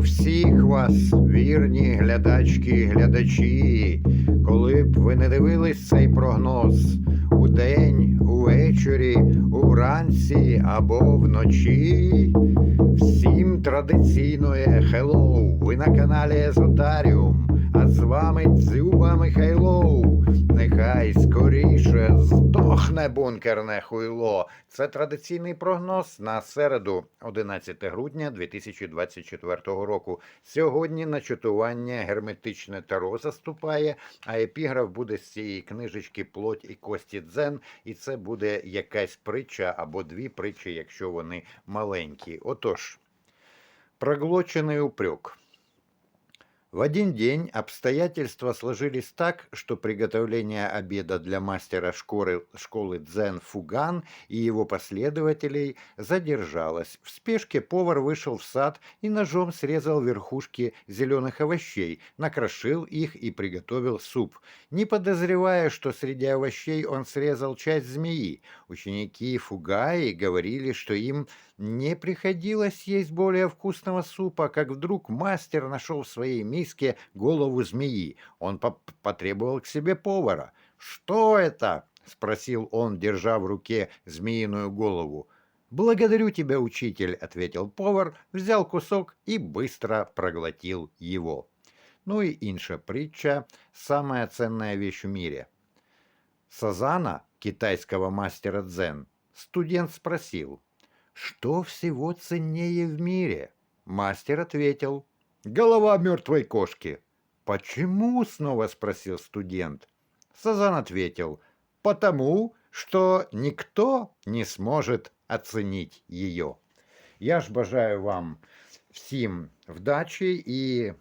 всіх вас, вірні глядачки і глядачі, коли б ви не дивились цей прогноз удень, увечері, уранці або вночі. Всім традиційне хеллоу. Ви на каналі Езотаріум. А з вами Дзюба Михайлов. Нехай скоріше здохне бункерне хуйло. Це традиційний прогноз на середу, 11 грудня 2024 року. Сьогодні на чатування герметичне таро заступає, а епіграф буде з цієї книжечки Плоть і кості дзен, і це буде якась притча або дві притчі, якщо вони маленькі. Отож, проглоченный упрек. В один день обстоятельства сложились так, что приготовление обеда для мастера школы, школы Дзен Фуган и его последователей задержалось. В спешке повар вышел в сад и ножом срезал верхушки зеленых овощей, накрошил их и приготовил суп. Не подозревая, что среди овощей он срезал часть змеи, ученики Фугаи говорили, что им не приходилось есть более вкусного супа, как вдруг мастер нашел в своей миске голову змеи. Он поп- потребовал к себе повара. «Что это?» — спросил он, держа в руке змеиную голову. «Благодарю тебя, учитель», — ответил повар, взял кусок и быстро проглотил его. Ну и інша притча «Самая ценная вещь в мире». Сазана, китайского мастера дзен, студент спросил, что всего ценнее в мире? Мастер ответил, голова мертвой кошки. Почему? снова спросил студент. Сазан ответил, потому что никто не сможет оценить ее. Я ж бажаю вам всім вдачі і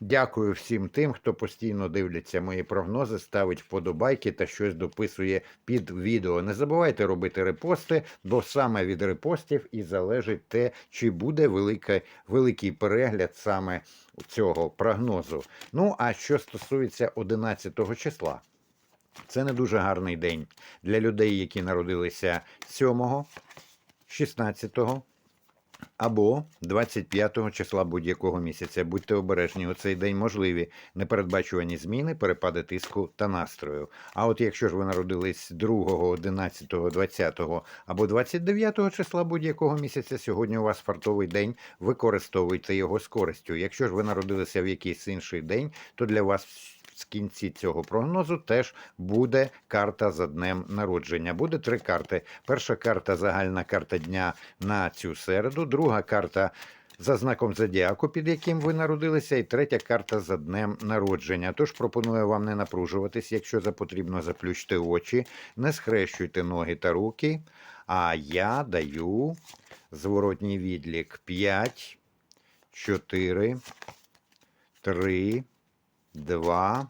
дякую всім тим, хто постійно дивляться мої прогнози, ставить вподобайки та щось дописує під відео. Не забувайте робити репости, бо саме від репостів і залежить те, чи буде велика, великий перегляд саме цього прогнозу. Ну, а що стосується 11 числа, це не дуже гарний день для людей, які народилися 7, 16 або 25 числа будь-якого місяця. Будьте обережні, у цей день можливі непередбачувані зміни, перепади тиску та настрою. А от якщо ж ви народились 2, 11, 20 або 29 числа будь-якого місяця, сьогодні у вас фартовий день, використовуйте його з користю. Якщо ж ви народилися в якийсь інший день, то для вас в кінці цього прогнозу теж буде карта за днем народження. Буде три карти. Перша карта загальна карта дня на цю середу, друга карта. За знаком зодіаку, під яким ви народилися, і третя карта за днем народження. Тож пропоную вам не напружуватись, якщо за потрібно заплющте очі, не схрещуйте ноги та руки. А я даю зворотній відлік 5, 4, 3, 2,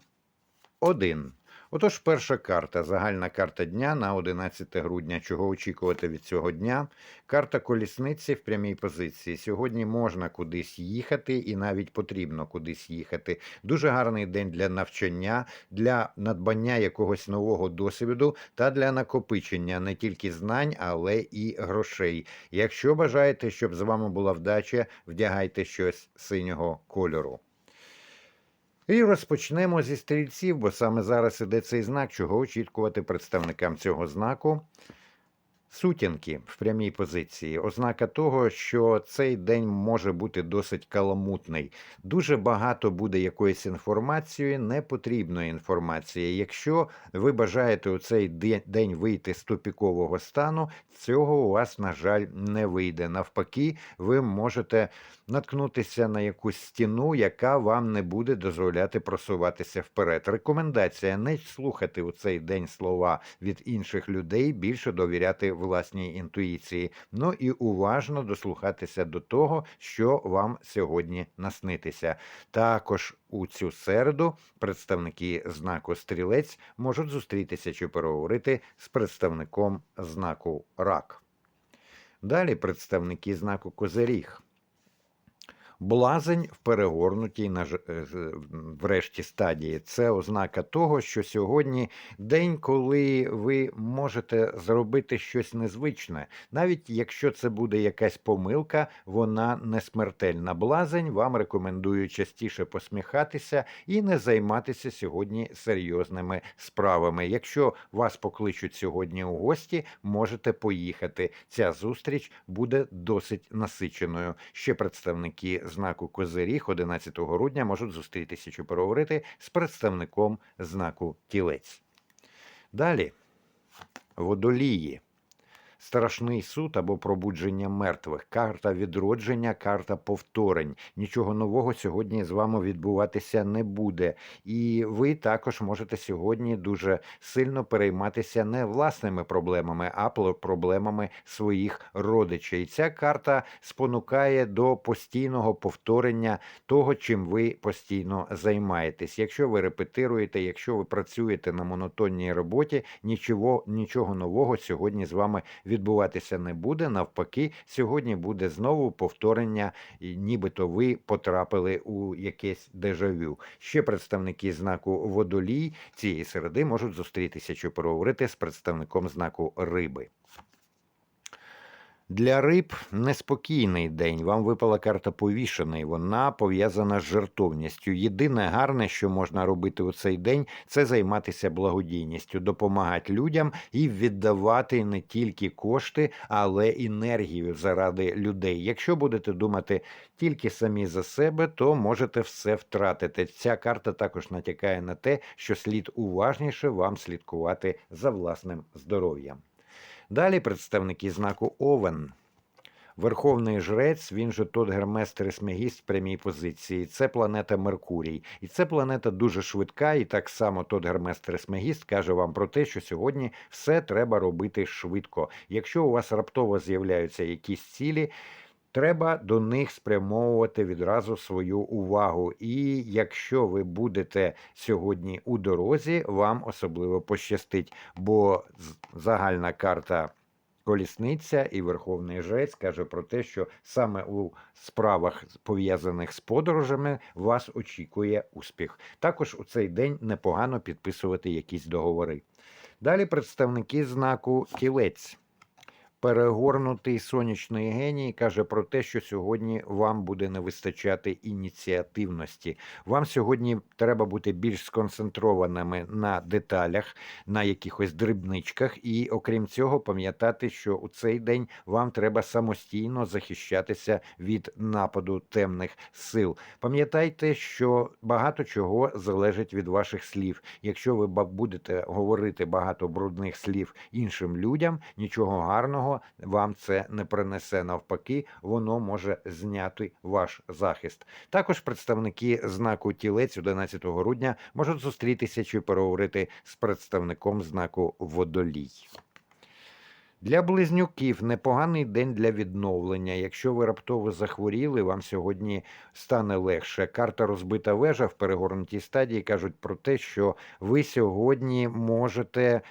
1. Отож, перша карта, загальна карта дня на 11 грудня. Чого очікувати від цього дня? Карта колісниці в прямій позиції. Сьогодні можна кудись їхати і навіть потрібно кудись їхати. Дуже гарний день для навчання, для надбання якогось нового досвіду та для накопичення не тільки знань, але і грошей. Якщо бажаєте, щоб з вами була вдача, вдягайте щось синього кольору. І розпочнемо зі стрільців, бо саме зараз іде цей знак, чого очікувати представникам цього знаку. Сутінки в прямій позиції, ознака того, що цей день може бути досить каламутний. Дуже багато буде якоїсь інформації, непотрібної інформації. Якщо ви бажаєте у цей день вийти з тупікового стану, цього у вас, на жаль, не вийде. Навпаки, ви можете наткнутися на якусь стіну, яка вам не буде дозволяти просуватися вперед. Рекомендація не слухати у цей день слова від інших людей, більше довіряти власній інтуїції. Ну і уважно дослухатися до того, що вам сьогодні наснитися. Також у цю середу представники знаку стрілець можуть зустрітися чи переговорити з представником знаку рак. Далі представники знаку Козиріг. Блазень в перегорнутій на е, врешті стадії. Це ознака того, що сьогодні день, коли ви можете зробити щось незвичне. Навіть якщо це буде якась помилка, вона не смертельна. Блазень вам рекомендую частіше посміхатися і не займатися сьогодні серйозними справами. Якщо вас покличуть сьогодні у гості, можете поїхати. Ця зустріч буде досить насиченою. Ще представники знаку Козиріг 11 грудня можуть зустрітися чи переговорити з представником знаку Тілець. Далі водолії. Страшний суд або пробудження мертвих, карта відродження, карта повторень. Нічого нового сьогодні з вами відбуватися не буде. І ви також можете сьогодні дуже сильно перейматися не власними проблемами, а проблемами своїх родичів. Ця карта спонукає до постійного повторення того, чим ви постійно займаєтесь. Якщо ви репетируєте, якщо ви працюєте на монотонній роботі, нічого, нічого нового сьогодні з вами відбуватися не буде. Навпаки, сьогодні буде знову повторення, нібито ви потрапили у якесь дежавю. Ще представники знаку водолій цієї середи можуть зустрітися чи поговорити з представником знаку риби. Для риб неспокійний день. Вам випала карта повішений. Вона пов'язана з жертовністю. Єдине гарне, що можна робити у цей день, це займатися благодійністю, допомагати людям і віддавати не тільки кошти, але енергію заради людей. Якщо будете думати тільки самі за себе, то можете все втратити. Ця карта також натякає на те, що слід уважніше вам слідкувати за власним здоров'ям. Далі представники знаку Овен. Верховний жрець, він же тот Гермес Трисмегіст в прямій позиції. Це планета Меркурій. І це планета дуже швидка, і так само тот Гермес Трисмегіст каже вам про те, що сьогодні все треба робити швидко. Якщо у вас раптово з'являються якісь цілі, Треба до них спрямовувати відразу свою увагу. І якщо ви будете сьогодні у дорозі, вам особливо пощастить, бо загальна карта колісниця і Верховний Жрець каже про те, що саме у справах, пов'язаних з подорожами, вас очікує успіх. Також у цей день непогано підписувати якісь договори. Далі представники знаку Тілець. Перегорнутий сонячний геній каже про те, що сьогодні вам буде не вистачати ініціативності. Вам сьогодні треба бути більш сконцентрованими на деталях, на якихось дрібничках, і окрім цього, пам'ятати, що у цей день вам треба самостійно захищатися від нападу темних сил. Пам'ятайте, що багато чого залежить від ваших слів. Якщо ви будете говорити багато брудних слів іншим людям, нічого гарного вам це не принесе. Навпаки, воно може зняти ваш захист. Також представники знаку тілець 11 грудня можуть зустрітися чи переговорити з представником знаку водолій. Для близнюків непоганий день для відновлення. Якщо ви раптово захворіли, вам сьогодні стане легше. Карта розбита вежа в перегорнутій стадії кажуть про те, що ви сьогодні можете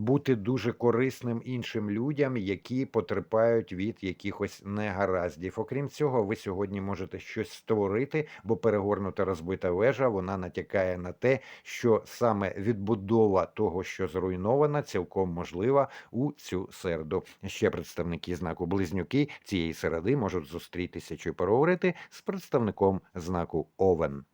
бути дуже корисним іншим людям, які потерпають від якихось негараздів. Окрім цього, ви сьогодні можете щось створити, бо перегорнута розбита вежа вона натякає на те, що саме відбудова того, що зруйнована, цілком можлива у цю середу. Ще представники знаку близнюки цієї середи можуть зустрітися чи переговорити з представником знаку Овен.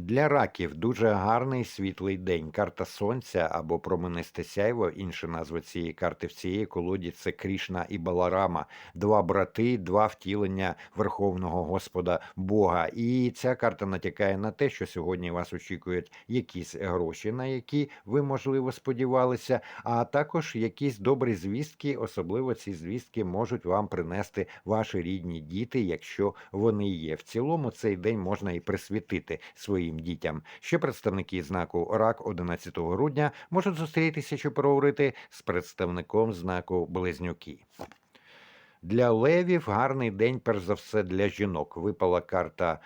Для раків дуже гарний світлий день. Карта сонця або променисте сяйво. Інша назва цієї карти в цієї колоді це Крішна і Баларама, два брати, два втілення Верховного Господа Бога. І ця карта натякає на те, що сьогодні вас очікують якісь гроші, на які ви можливо сподівалися, а також якісь добрі звістки. Особливо ці звістки можуть вам принести ваші рідні діти, якщо вони є. В цілому цей день можна і присвятити своїм дітям. Ще представники знаку Рак 11 грудня можуть зустрітися чи проговорити з представником знаку Близнюки. Для левів гарний день, перш за все, для жінок. Випала карта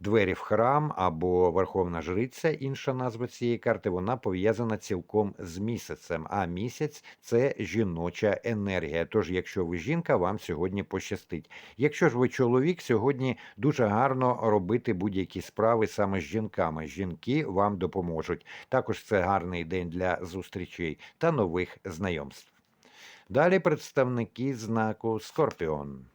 Двері в храм або Верховна Жриця, інша назва цієї карти, вона пов'язана цілком з місяцем. А місяць це жіноча енергія. Тож, якщо ви жінка, вам сьогодні пощастить. Якщо ж ви чоловік, сьогодні дуже гарно робити будь-які справи саме з жінками. Жінки вам допоможуть. Також це гарний день для зустрічей та нових знайомств. Далі представники знаку Скорпіон.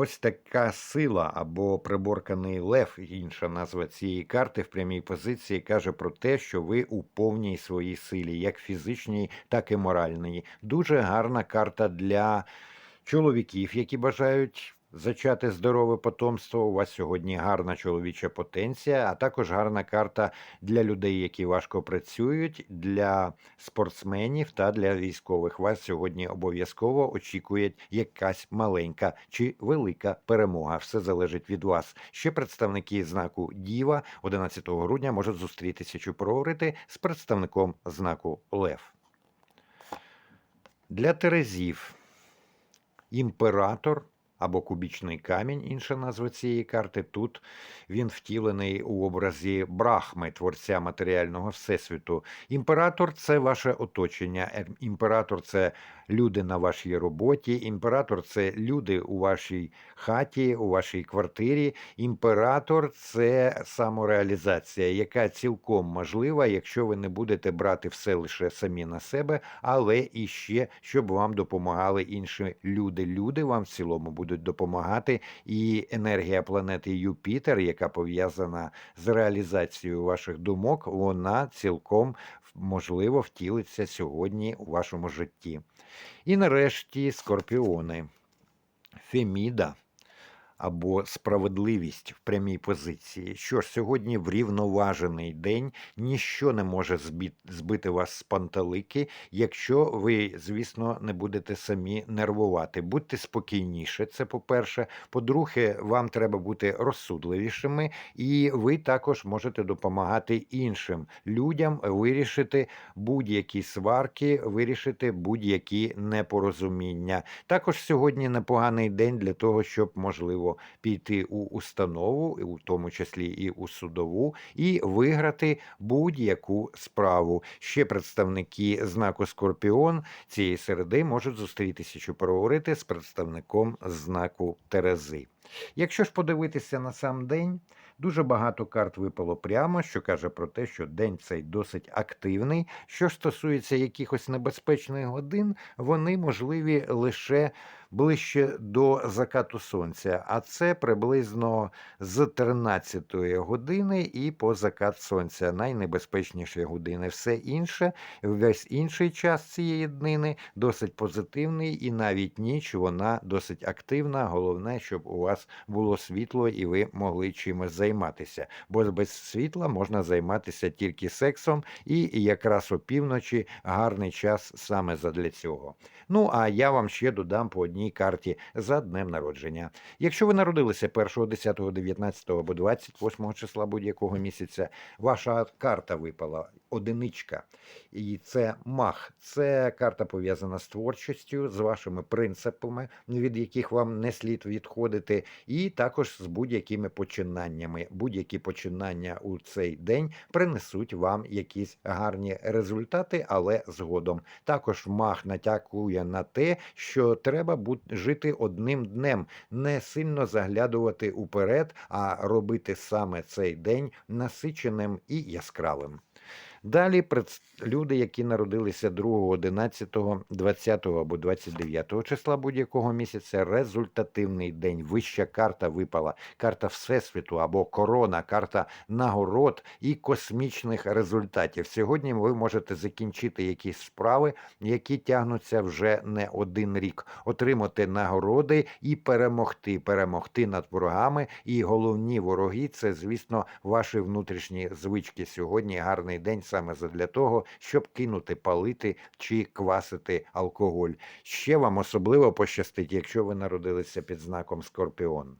Ось така сила або приборканий лев, інша назва цієї карти в прямій позиції каже про те, що ви у повній своїй силі, як фізичній, так і моральній. Дуже гарна карта для чоловіків, які бажають зачати здорове потомство. У вас сьогодні гарна чоловіча потенція, а також гарна карта для людей, які важко працюють, для спортсменів та для військових. Вас сьогодні обов'язково очікує якась маленька чи велика перемога. Все залежить від вас. Ще представники знаку Діва 11 грудня можуть зустрітися чи поговорити з представником знаку Лев. Для Терезів імператор або кубічний камінь, інша назва цієї карти. Тут він втілений у образі Брахми, творця матеріального всесвіту. Імператор це ваше оточення. Е, Імператор це люди на вашій роботі. Імператор це люди у вашій хаті, у вашій квартирі. Імператор це самореалізація, яка цілком можлива, якщо ви не будете брати все лише самі на себе, але і ще щоб вам допомагали інші люди. Люди вам в цілому будуть допомагати. І енергія планети Юпітер, яка пов'язана з реалізацією ваших думок, вона цілком можливо втілиться сьогодні у вашому житті. І нарешті скорпіони. Феміда або справедливість в прямій позиції. Що ж, сьогодні врівноважений день, ніщо не може збити вас з панталики, якщо ви, звісно, не будете самі нервувати. Будьте спокійніше, це по-перше. По-друге, вам треба бути розсудливішими, і ви також можете допомагати іншим людям вирішити будь-які сварки, вирішити будь-які непорозуміння. Також сьогодні непоганий день для того, щоб можливо піти у установу, у тому числі і у судову, і виграти будь-яку справу. Ще представники знаку Скорпіон цієї середи можуть зустрітися чи поговорити з представником знаку Терези. Якщо ж подивитися на сам день, дуже багато карт випало прямо, що каже про те, що день цей досить активний. Що стосується якихось небезпечних годин, вони можливі лише ближче до закату сонця, а це приблизно з 13 години і по закат сонця. Найнебезпечніші години. Все інше, весь інший час цієї днини досить позитивний, і навіть ніч вона досить активна. Головне, щоб у вас було світло і ви могли чимось займатися. Бо без світла можна займатися тільки сексом, і якраз опівночі гарний час саме задля цього. Ну а я вам ще додам по одній карті за днем народження. Якщо ви народилися 1, 10, 19 або 28 числа будь-якого місяця, ваша карта випала одиничка. І це мах. Це карта пов'язана з творчістю, з вашими принципами, від яких вам не слід відходити, і також з будь-якими починаннями. Будь-які починання у цей день принесуть вам якісь гарні результати, але згодом. Також мах натякує на те, що треба жити одним днем, не сильно заглядувати уперед, а робити саме цей день насиченим і яскравим. Далі люди, які народилися 2, 11, 20 або 29 числа будь-якого місяця, результативний день. Вища карта випала, карта Всесвіту або корона, карта нагород і космічних результатів. Сьогодні ви можете закінчити якісь справи, які тягнуться вже не один рік, отримати нагороди і перемогти, перемогти над ворогами. І головні вороги це, звісно, ваші внутрішні звички. Сьогодні гарний день саме для того, щоб кинути палити чи квасити алкоголь. Ще вам особливо пощастить, якщо ви народилися під знаком Скорпіон.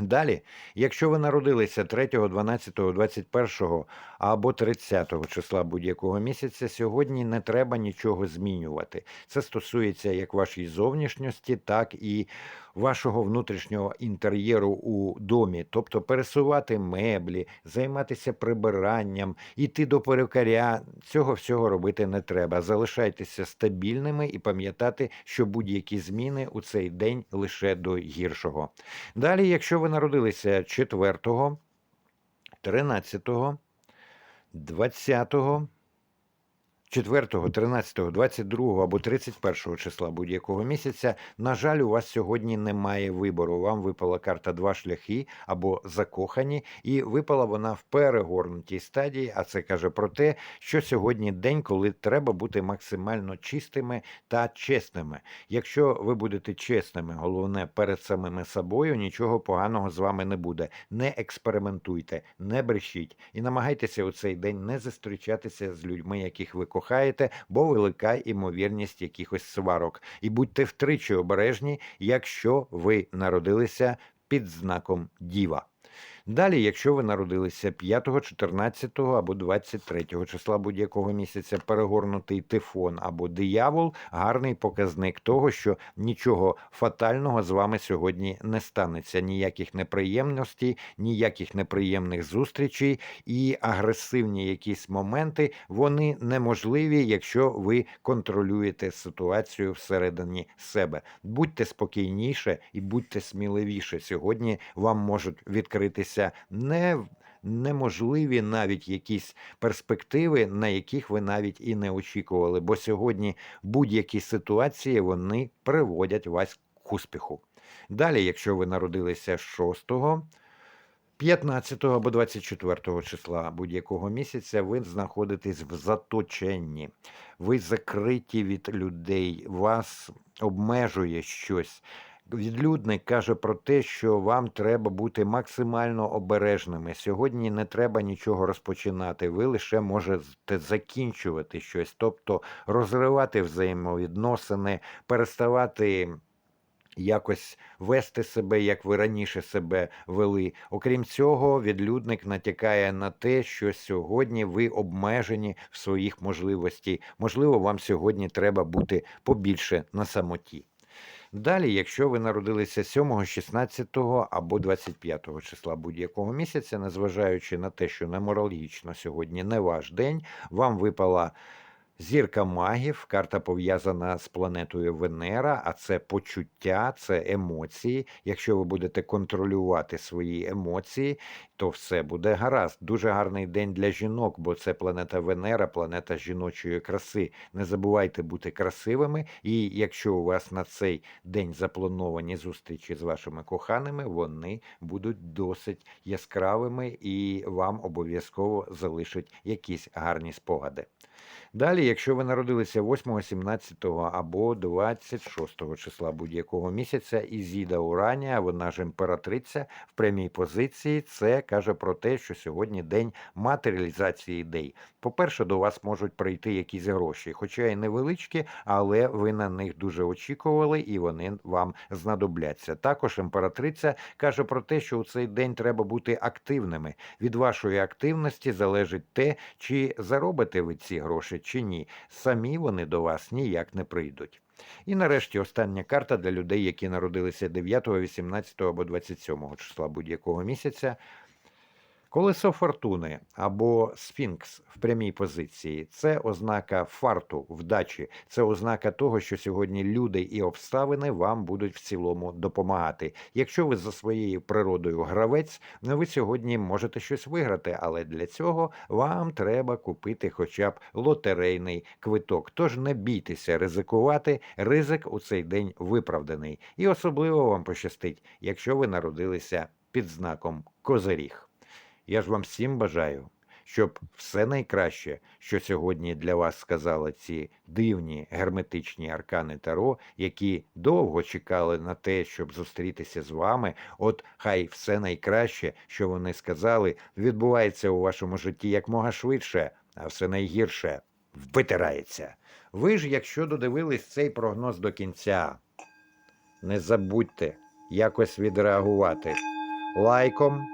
Далі, якщо ви народилися 3, 12, 21 або 30 числа будь-якого місяця, сьогодні не треба нічого змінювати. Це стосується як вашої зовнішності, так і вашого внутрішнього інтер'єру у домі, тобто пересувати меблі, займатися прибиранням, іти до перукаря. Цього всього робити не треба. Залишайтеся стабільними і пам'ятати, що будь-які зміни у цей день лише до гіршого. Далі, якщо ви народилися 4, 13, 20, 4, 13, 22 або 31 числа будь-якого місяця, на жаль, у вас сьогодні немає вибору. Вам випала карта два шляхи або закохані, і випала вона в перегорнутій стадії. А це каже про те, що сьогодні день, коли треба бути максимально чистими та чесними. Якщо ви будете чесними, головне перед самими собою, нічого поганого з вами не буде. Не експериментуйте, не брешіть і намагайтеся у цей день не зустрічатися з людьми, яких ви кохаєте, бо велика імовірність якихось сварок. І будьте втричі обережні, якщо ви народилися під знаком діва. Далі, якщо ви народилися 5, 14 або 23 числа будь-якого місяця, перегорнутий тифон або диявол гарний показник того, що нічого фатального з вами сьогодні не станеться. Ніяких неприємностей, ніяких неприємних зустрічей і агресивні якісь моменти вони неможливі, якщо ви контролюєте ситуацію всередині себе. Будьте спокійніше і будьте сміливіше. Сьогодні вам можуть відкритися не неможливі навіть якісь перспективи, на яких ви навіть і не очікували. Бо сьогодні будь-які ситуації вони приводять вас к успіху. Далі, якщо ви народилися 6, 15 або 24 числа будь-якого місяця, ви знаходитесь в заточенні, ви закриті від людей, вас обмежує щось. Відлюдник каже про те, що вам треба бути максимально обережними. Сьогодні не треба нічого розпочинати. Ви лише можете закінчувати щось, тобто розривати взаємовідносини, переставати. Якось вести себе, як ви раніше себе вели. Окрім цього, відлюдник натякає на те, що сьогодні ви обмежені в своїх можливостей. Можливо, вам сьогодні треба бути побільше на самоті. Далі, якщо ви народилися 7, 16 або 25 числа будь-якого місяця, незважаючи на те, що неморологічно сьогодні не ваш день, вам випала Зірка магів, карта пов'язана з планетою Венера, а це почуття, це емоції. Якщо ви будете контролювати свої емоції, то все буде гаразд. Дуже гарний день для жінок, бо це планета Венера, планета жіночої краси. Не забувайте бути красивими, і якщо у вас на цей день заплановані зустрічі з вашими коханими, вони будуть досить яскравими і вам обов'язково залишать якісь гарні спогади. Далі, якщо ви народилися 8, 17 або 26 числа будь-якого місяця, Ізіда Уранія, вона ж імператриця в прямій позиції, це каже про те, що сьогодні день матеріалізації ідей. По-перше, до вас можуть прийти якісь гроші, хоча і невеличкі, але ви на них дуже очікували і вони вам знадобляться. Також імператриця каже про те, що у цей день треба бути активними. Від вашої активності залежить те, чи заробите ви ці гроші, чи ні. Самі вони до вас ніяк не прийдуть. І нарешті остання карта для людей, які народилися 9, 18 або 27 числа будь-якого місяця. Колесо фортуни або сфінкс в прямій позиції це ознака фарту, вдачі, це ознака того, що сьогодні люди і обставини вам будуть в цілому допомагати. Якщо ви за своєю природою гравець, ви сьогодні можете щось виграти, але для цього вам треба купити хоча б лотерейний квиток. Тож не бійтеся ризикувати. Ризик у цей день виправданий, і особливо вам пощастить, якщо ви народилися під знаком Козиріг. Я ж вам всім бажаю, щоб все найкраще, що сьогодні для вас сказали ці дивні герметичні аркани Таро, які довго чекали на те, щоб зустрітися з вами. От хай все найкраще, що вони сказали, відбувається у вашому житті якмога швидше, а все найгірше витирається. Ви ж, якщо додивились цей прогноз до кінця, не забудьте якось відреагувати лайком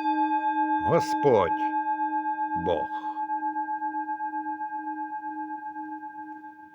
Господь Бог.